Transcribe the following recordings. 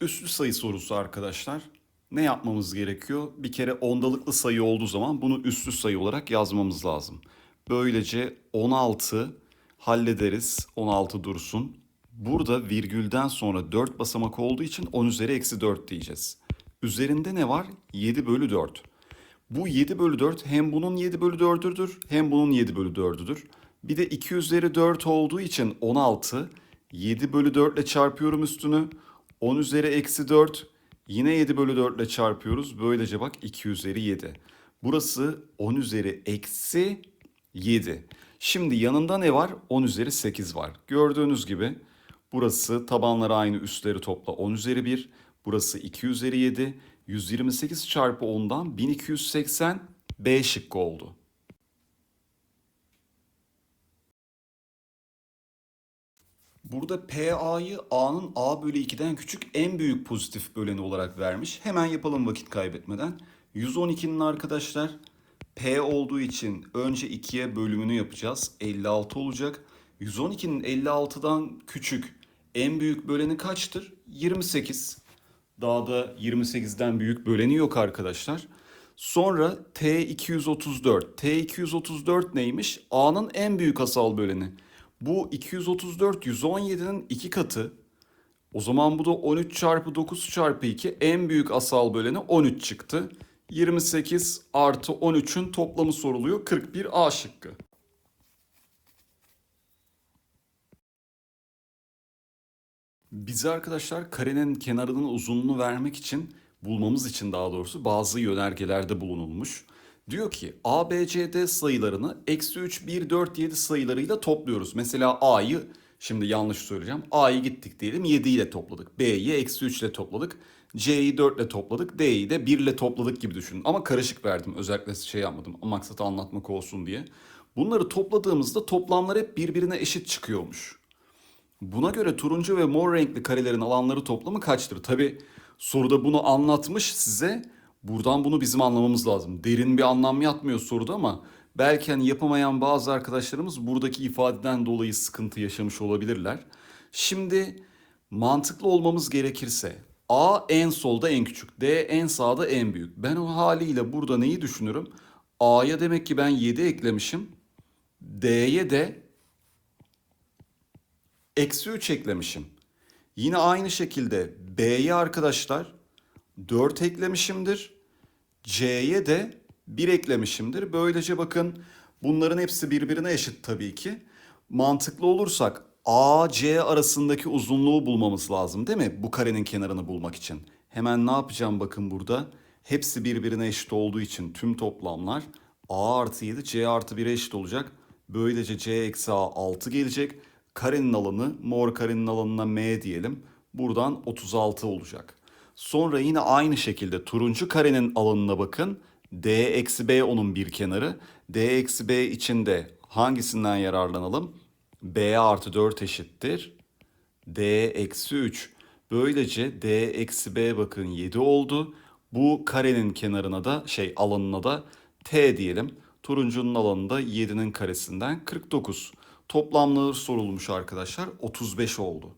Üslü sayı sorusu arkadaşlar. Ne yapmamız gerekiyor? Bir kere ondalıklı sayı olduğu zaman bunu üslü sayı olarak yazmamız lazım. Böylece 16 hallederiz. 16 dursun. Burada virgülden sonra 4 basamak olduğu için 10 üzeri eksi 4 diyeceğiz. Üzerinde ne var? 7 bölü 4. Bu 7 bölü 4 hem bunun 7 bölü 4'üdür hem bunun 7 bölü 4'üdür. Bir de 2 üzeri 4 olduğu için 16. 7 bölü 4 ile çarpıyorum üstünü. 10 üzeri eksi 4. Yine 7 bölü 4 ile çarpıyoruz. Böylece bak 2 üzeri 7. Burası 10 üzeri eksi 7. Şimdi yanında ne var? 10 üzeri 8 var. Gördüğünüz gibi burası tabanları aynı üstleri topla 10 üzeri 1. Burası 2 üzeri 7. 128 çarpı 10'dan 1280 B şıkkı oldu. Burada PA'yı A'nın A bölü 2'den küçük en büyük pozitif böleni olarak vermiş. Hemen yapalım vakit kaybetmeden. 112'nin arkadaşlar P olduğu için önce 2'ye bölümünü yapacağız. 56 olacak. 112'nin 56'dan küçük en büyük böleni kaçtır? 28. Daha da 28'den büyük böleni yok arkadaşlar. Sonra T234. T234 neymiş? A'nın en büyük asal böleni. Bu 234 117'nin iki katı. O zaman bu da 13 çarpı 9 çarpı 2 en büyük asal böleni 13 çıktı. 28 artı 13'ün toplamı soruluyor. 41 A şıkkı. Bize arkadaşlar karenin kenarının uzunluğunu vermek için bulmamız için daha doğrusu bazı yönergelerde bulunulmuş. Diyor ki A, B, C, D sayılarını eksi 3, 1, 4, 7 sayılarıyla topluyoruz. Mesela A'yı şimdi yanlış söyleyeceğim. A'yı gittik diyelim 7 ile topladık. B'yi eksi 3 ile topladık. C'yi 4 ile topladık. D'yi de 1 ile topladık gibi düşünün. Ama karışık verdim. Özellikle şey yapmadım. Maksat anlatmak olsun diye. Bunları topladığımızda toplamlar hep birbirine eşit çıkıyormuş. Buna göre turuncu ve mor renkli karelerin alanları toplamı kaçtır? Tabi soruda bunu anlatmış size. Buradan bunu bizim anlamamız lazım. Derin bir anlam yatmıyor soruda ama belki hani yapamayan bazı arkadaşlarımız buradaki ifadeden dolayı sıkıntı yaşamış olabilirler. Şimdi mantıklı olmamız gerekirse A en solda en küçük, D en sağda en büyük. Ben o haliyle burada neyi düşünürüm? A'ya demek ki ben 7 eklemişim. D'ye de eksi 3 eklemişim. Yine aynı şekilde B'ye arkadaşlar 4 eklemişimdir. C'ye de 1 eklemişimdir. Böylece bakın bunların hepsi birbirine eşit tabii ki. Mantıklı olursak AC arasındaki uzunluğu bulmamız lazım değil mi? Bu karenin kenarını bulmak için. Hemen ne yapacağım bakın burada. Hepsi birbirine eşit olduğu için tüm toplamlar A artı 7 C artı 1'e eşit olacak. Böylece C eksi A 6 gelecek. Karenin alanı mor karenin alanına M diyelim. Buradan 36 olacak. Sonra yine aynı şekilde turuncu karenin alanına bakın. D eksi B onun bir kenarı. D eksi B içinde hangisinden yararlanalım? B artı 4 eşittir. D eksi 3. Böylece D eksi B bakın 7 oldu. Bu karenin kenarına da şey alanına da T diyelim. Turuncunun alanında 7'nin karesinden 49. Toplamları sorulmuş arkadaşlar 35 oldu.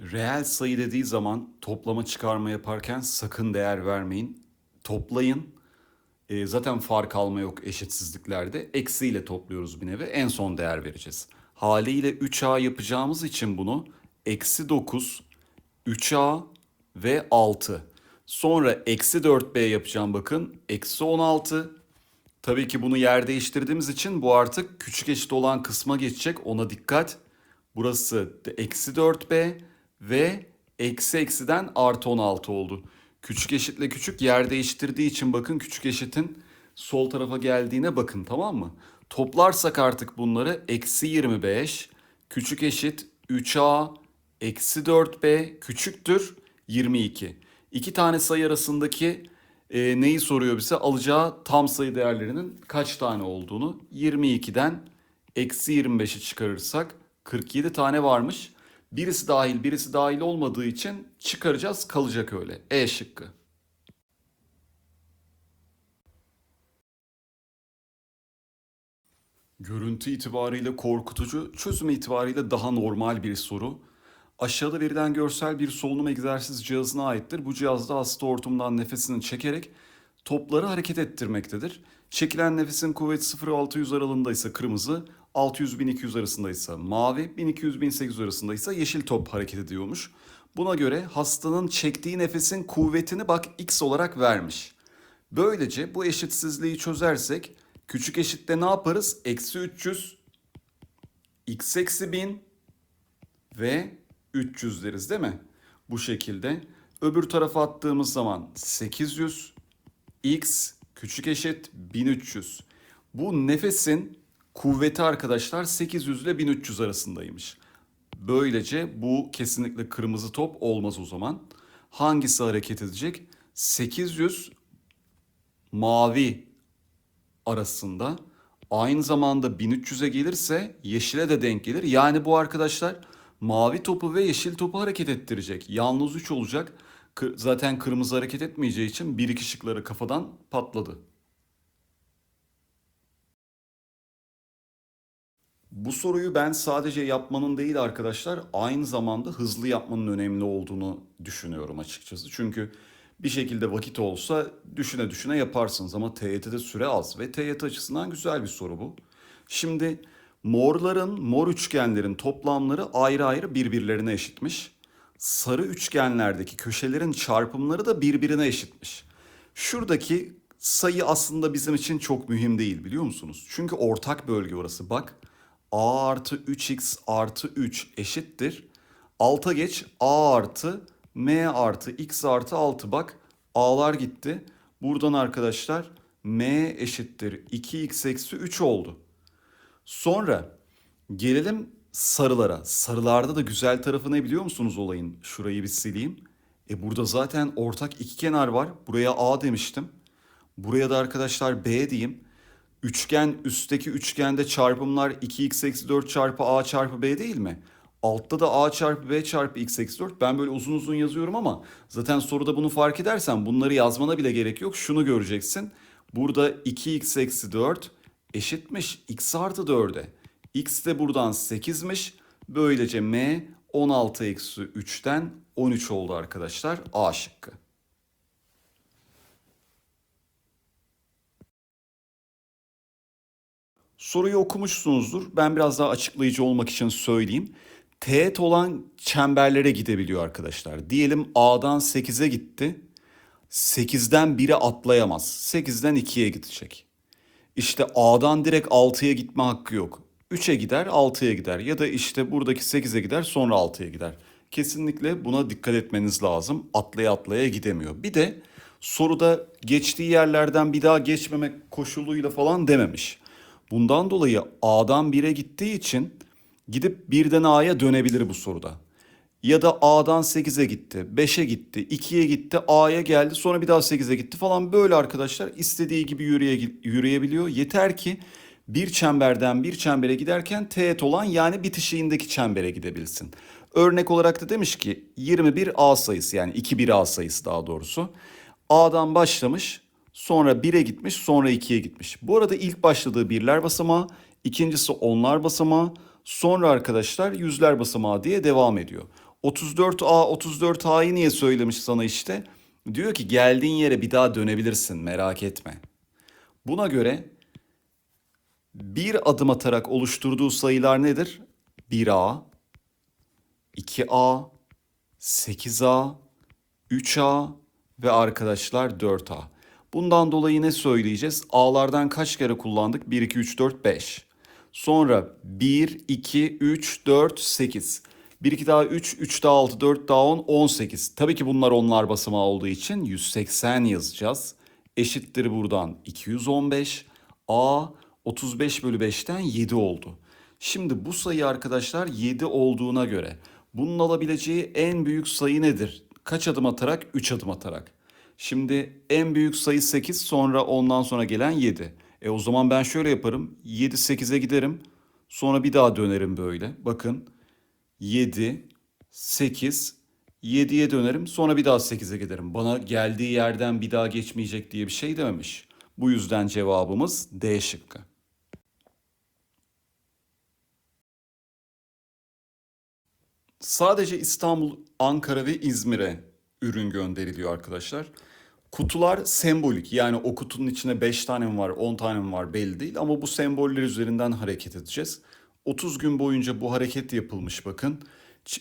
Reel sayı dediği zaman toplama çıkarma yaparken sakın değer vermeyin. Toplayın. E, zaten fark alma yok eşitsizliklerde. Eksiyle topluyoruz bir nevi. En son değer vereceğiz. Haliyle 3A yapacağımız için bunu eksi 9, 3A ve 6. Sonra eksi 4B yapacağım bakın. Eksi 16. Tabii ki bunu yer değiştirdiğimiz için bu artık küçük eşit olan kısma geçecek. Ona dikkat. Burası eksi 4B ve eksi eksiden artı 16 oldu. Küçük eşitle küçük yer değiştirdiği için bakın küçük eşitin sol tarafa geldiğine bakın tamam mı? Toplarsak artık bunları eksi 25 küçük eşit 3a eksi 4b küçüktür 22. İki tane sayı arasındaki e, neyi soruyor bize? Alacağı tam sayı değerlerinin kaç tane olduğunu 22'den eksi 25'i çıkarırsak 47 tane varmış. Birisi dahil birisi dahil olmadığı için çıkaracağız kalacak öyle. E şıkkı. Görüntü itibariyle korkutucu, çözüm itibariyle daha normal bir soru. Aşağıda verilen görsel bir solunum egzersiz cihazına aittir. Bu cihazda hasta hortumdan nefesini çekerek topları hareket ettirmektedir. Çekilen nefesin kuvveti 0-600 aralığında ise kırmızı, 600-1200 arasında ise mavi, 1200-1800 arasında ise yeşil top hareket ediyormuş. Buna göre hastanın çektiği nefesin kuvvetini bak x olarak vermiş. Böylece bu eşitsizliği çözersek küçük eşitte ne yaparız? Eksi 300, x eksi 1000 ve 300 deriz değil mi? Bu şekilde. Öbür tarafa attığımız zaman 800, x küçük eşit 1300. Bu nefesin kuvveti arkadaşlar 800 ile 1300 arasındaymış. Böylece bu kesinlikle kırmızı top olmaz o zaman. Hangisi hareket edecek? 800 mavi arasında aynı zamanda 1300'e gelirse yeşile de denk gelir. Yani bu arkadaşlar mavi topu ve yeşil topu hareket ettirecek. Yalnız 3 olacak. Zaten kırmızı hareket etmeyeceği için bir iki şıkları kafadan patladı. Bu soruyu ben sadece yapmanın değil arkadaşlar aynı zamanda hızlı yapmanın önemli olduğunu düşünüyorum açıkçası. Çünkü bir şekilde vakit olsa düşüne düşüne yaparsınız ama TYT'de süre az ve TYT açısından güzel bir soru bu. Şimdi morların, mor üçgenlerin toplamları ayrı ayrı birbirlerine eşitmiş. Sarı üçgenlerdeki köşelerin çarpımları da birbirine eşitmiş. Şuradaki sayı aslında bizim için çok mühim değil biliyor musunuz? Çünkü ortak bölge orası. Bak a artı 3x artı 3 eşittir. Alta geç a artı m artı x artı 6 bak a'lar gitti. Buradan arkadaşlar m eşittir 2x eksi 3 oldu. Sonra gelelim sarılara. Sarılarda da güzel tarafı ne biliyor musunuz olayın? Şurayı bir sileyim. E burada zaten ortak iki kenar var. Buraya A demiştim. Buraya da arkadaşlar B diyeyim. Üçgen üstteki üçgende çarpımlar 2x eksi 4 çarpı A çarpı B değil mi? Altta da A çarpı B çarpı x eksi 4. Ben böyle uzun uzun yazıyorum ama zaten soruda bunu fark edersen bunları yazmana bile gerek yok. Şunu göreceksin. Burada 2x eksi 4 eşitmiş x artı 4'e. X de buradan 8'miş. Böylece M 16 eksi 3'ten 13 oldu arkadaşlar. A şıkkı. Soruyu okumuşsunuzdur. Ben biraz daha açıklayıcı olmak için söyleyeyim. Teğet olan çemberlere gidebiliyor arkadaşlar. Diyelim A'dan 8'e gitti. 8'den 1'e atlayamaz. 8'den 2'ye gidecek. İşte A'dan direkt 6'ya gitme hakkı yok. 3'e gider, 6'ya gider ya da işte buradaki 8'e gider sonra 6'ya gider. Kesinlikle buna dikkat etmeniz lazım. Atlaya atlaya gidemiyor. Bir de soruda geçtiği yerlerden bir daha geçmemek koşuluyla falan dememiş. Bundan dolayı A'dan 1'e gittiği için gidip birden A'ya dönebilir bu soruda. Ya da A'dan 8'e gitti, 5'e gitti, 2'ye gitti, A'ya geldi, sonra bir daha 8'e gitti falan böyle arkadaşlar istediği gibi yürüye, yürüyebiliyor. Yeter ki bir çemberden bir çembere giderken teğet olan yani bitişiğindeki çembere gidebilsin. Örnek olarak da demiş ki 21 A sayısı yani 2 1 A sayısı daha doğrusu. A'dan başlamış, sonra 1'e gitmiş, sonra 2'ye gitmiş. Bu arada ilk başladığı birler basamağı, ikincisi onlar basamağı, sonra arkadaşlar yüzler basamağı diye devam ediyor. 34A, 34A'yı niye söylemiş sana işte? Diyor ki geldiğin yere bir daha dönebilirsin merak etme. Buna göre bir adım atarak oluşturduğu sayılar nedir? 1A, 2A, 8A, 3A ve arkadaşlar 4A. Bundan dolayı ne söyleyeceğiz? A'lardan kaç kere kullandık? 1, 2, 3, 4, 5. Sonra 1, 2, 3, 4, 8. 1, 2 daha 3, 3 daha 6, 4 daha 10, 18. Tabii ki bunlar onlar basamağı olduğu için 180 yazacağız. Eşittir buradan 215. A 35 bölü 5'ten 7 oldu. Şimdi bu sayı arkadaşlar 7 olduğuna göre bunun alabileceği en büyük sayı nedir? Kaç adım atarak? 3 adım atarak. Şimdi en büyük sayı 8 sonra ondan sonra gelen 7. E o zaman ben şöyle yaparım. 7 8'e giderim. Sonra bir daha dönerim böyle. Bakın 7 8 7'ye dönerim. Sonra bir daha 8'e giderim. Bana geldiği yerden bir daha geçmeyecek diye bir şey dememiş. Bu yüzden cevabımız D şıkkı. Sadece İstanbul, Ankara ve İzmir'e ürün gönderiliyor arkadaşlar. Kutular sembolik yani o kutunun içine 5 tane mi var 10 tane mi var belli değil ama bu semboller üzerinden hareket edeceğiz. 30 gün boyunca bu hareket yapılmış bakın.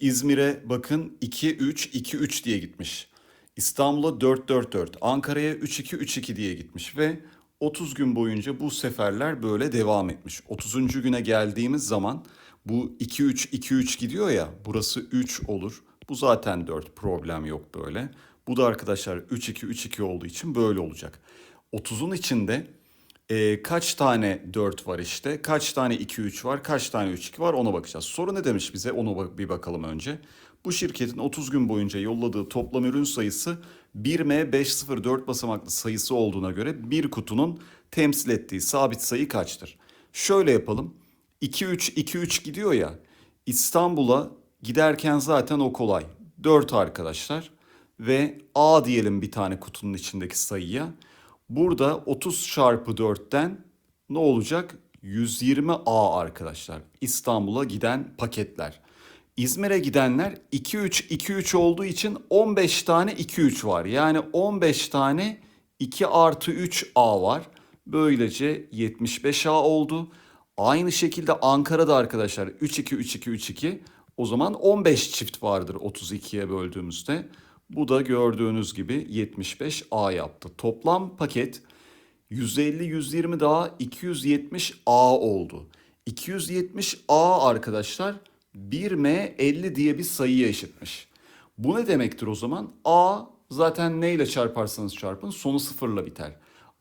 İzmir'e bakın 2-3-2-3 diye gitmiş. İstanbul'a 4-4-4, Ankara'ya 3-2-3-2 diye gitmiş ve 30 gün boyunca bu seferler böyle devam etmiş. 30. güne geldiğimiz zaman bu 2-3-2-3 gidiyor ya burası 3 olur. Bu zaten 4 problem yok böyle. Bu da arkadaşlar 3-2-3-2 olduğu için böyle olacak. 30'un içinde e, kaç tane 4 var işte, kaç tane 2-3 var, kaç tane 3-2 var ona bakacağız. Soru ne demiş bize onu bak- bir bakalım önce. Bu şirketin 30 gün boyunca yolladığı toplam ürün sayısı 1M504 basamaklı sayısı olduğuna göre bir kutunun temsil ettiği sabit sayı kaçtır? Şöyle yapalım. 2-3-2-3 gidiyor ya. İstanbul'a giderken zaten o kolay. 4 arkadaşlar. Ve A diyelim bir tane kutunun içindeki sayıya. Burada 30 çarpı 4'ten ne olacak? 120A arkadaşlar. İstanbul'a giden paketler. İzmir'e gidenler 2-3-2-3 olduğu için 15 tane 2-3 var. Yani 15 tane 2 artı 3A var. Böylece 75A oldu. Aynı şekilde Ankara'da arkadaşlar 3-2-3-2-3-2 o zaman 15 çift vardır 32'ye böldüğümüzde. Bu da gördüğünüz gibi 75A yaptı. Toplam paket 150 120 daha 270A oldu. 270A arkadaşlar 1M 50 diye bir sayıya eşitmiş. Bu ne demektir o zaman? A zaten neyle çarparsanız çarpın sonu sıfırla biter.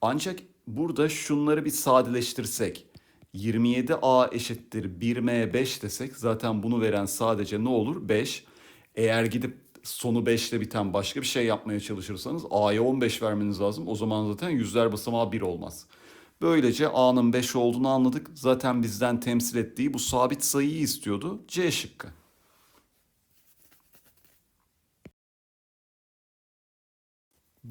Ancak burada şunları bir sadeleştirsek 27A eşittir 1M5 desek zaten bunu veren sadece ne olur? 5. Eğer gidip sonu 5 ile biten başka bir şey yapmaya çalışırsanız A'ya 15 vermeniz lazım. O zaman zaten yüzler basamağı 1 olmaz. Böylece A'nın 5 olduğunu anladık. Zaten bizden temsil ettiği bu sabit sayıyı istiyordu. C şıkkı.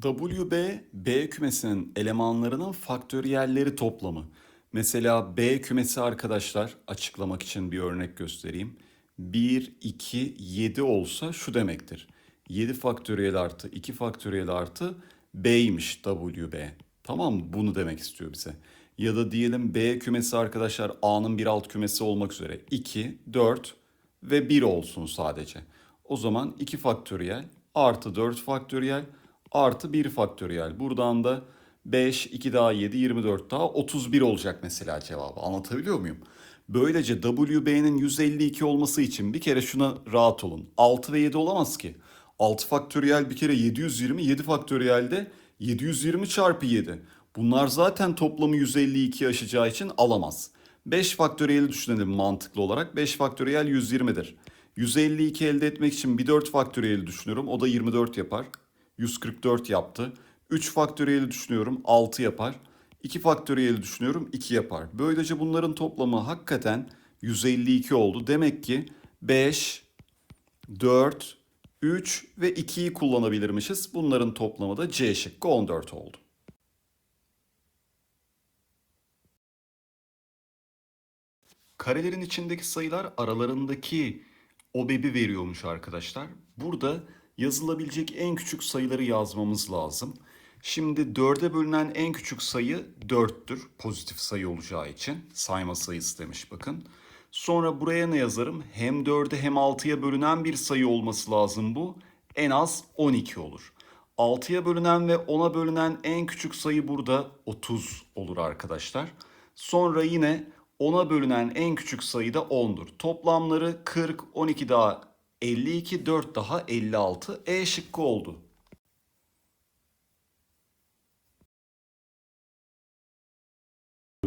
WB, B kümesinin elemanlarının faktöriyelleri toplamı. Mesela B kümesi arkadaşlar açıklamak için bir örnek göstereyim. 1, 2, 7 olsa şu demektir. 7 faktöriyel artı 2 faktöriyel artı B'ymiş WB. Tamam mı? Bunu demek istiyor bize. Ya da diyelim B kümesi arkadaşlar A'nın bir alt kümesi olmak üzere 2, 4 ve 1 olsun sadece. O zaman 2 faktöriyel artı 4 faktöriyel artı 1 faktöriyel. Buradan da 5, 2 daha 7, 24 daha 31 olacak mesela cevabı. Anlatabiliyor muyum? Böylece WB'nin 152 olması için bir kere şuna rahat olun. 6 ve 7 olamaz ki. 6 faktöriyel bir kere 720, 7 faktöriyel de 720 çarpı 7. Bunlar zaten toplamı 152 aşacağı için alamaz. 5 faktöriyeli düşünelim mantıklı olarak. 5 faktöriyel 120'dir. 152 elde etmek için bir 4 faktöriyeli düşünüyorum. O da 24 yapar. 144 yaptı. 3 faktöriyeli düşünüyorum 6 yapar. 2 faktöriyeli düşünüyorum 2 yapar. Böylece bunların toplamı hakikaten 152 oldu. Demek ki 5, 4, 3 ve 2'yi kullanabilirmişiz. Bunların toplamı da C şıkkı 14 oldu. Karelerin içindeki sayılar aralarındaki obebi veriyormuş arkadaşlar. Burada yazılabilecek en küçük sayıları yazmamız lazım. Şimdi 4'e bölünen en küçük sayı 4'tür. Pozitif sayı olacağı için. Sayma sayısı demiş bakın. Sonra buraya ne yazarım? Hem 4'e hem 6'ya bölünen bir sayı olması lazım bu. En az 12 olur. 6'ya bölünen ve 10'a bölünen en küçük sayı burada 30 olur arkadaşlar. Sonra yine 10'a bölünen en küçük sayı da 10'dur. Toplamları 40, 12 daha 52, 4 daha 56. E şıkkı oldu.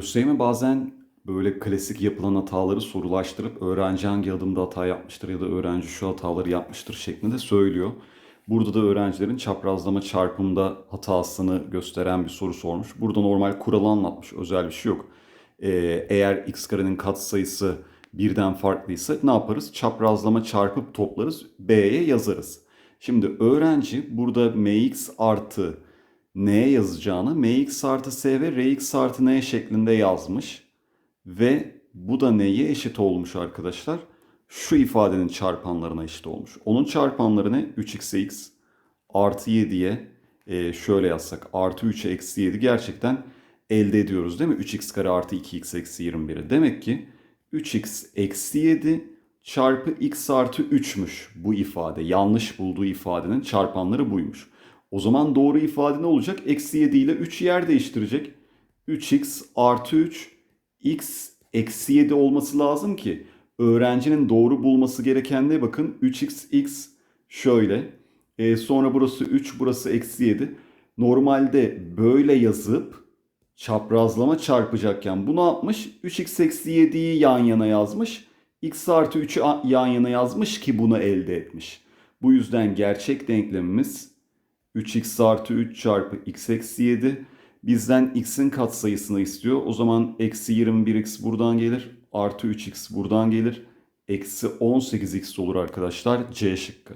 ÖSYM bazen böyle klasik yapılan hataları sorulaştırıp öğrenci hangi adımda hata yapmıştır ya da öğrenci şu hataları yapmıştır şeklinde söylüyor. Burada da öğrencilerin çaprazlama çarpımda hatasını gösteren bir soru sormuş. Burada normal kuralı anlatmış. Özel bir şey yok. Ee, eğer x karenin katsayısı birden farklıysa ne yaparız? Çaprazlama çarpıp toplarız. B'ye yazarız. Şimdi öğrenci burada mx artı n'ye yazacağını mx artı s ve rx artı n şeklinde yazmış. Ve bu da neye eşit olmuş arkadaşlar? şu ifadenin çarpanlarına eşit olmuş. Onun çarpanları ne? 3x'e x artı 7'ye e, şöyle yazsak artı 3'e eksi 7 gerçekten elde ediyoruz değil mi? 3x kare artı 2x eksi 21'i. Demek ki 3x eksi 7 çarpı x artı 3'müş bu ifade. Yanlış bulduğu ifadenin çarpanları buymuş. O zaman doğru ifade ne olacak? Eksi 7 ile 3 yer değiştirecek. 3x artı 3 x eksi 7 olması lazım ki öğrencinin doğru bulması gereken ne? Bakın 3x x şöyle. E, sonra burası 3 burası eksi 7 normalde böyle yazıp çaprazlama çarpacakken bu ne yapmış? 3x eksi 7'yi yan yana yazmış. X artı 3'ü a- yan yana yazmış ki bunu elde etmiş. Bu yüzden gerçek denklemimiz 3x artı 3 çarpı x eksi 7 bizden x'in katsayısını istiyor. O zaman eksi 21x buradan gelir. Artı 3x buradan gelir. Eksi 18x olur arkadaşlar. C şıkkı.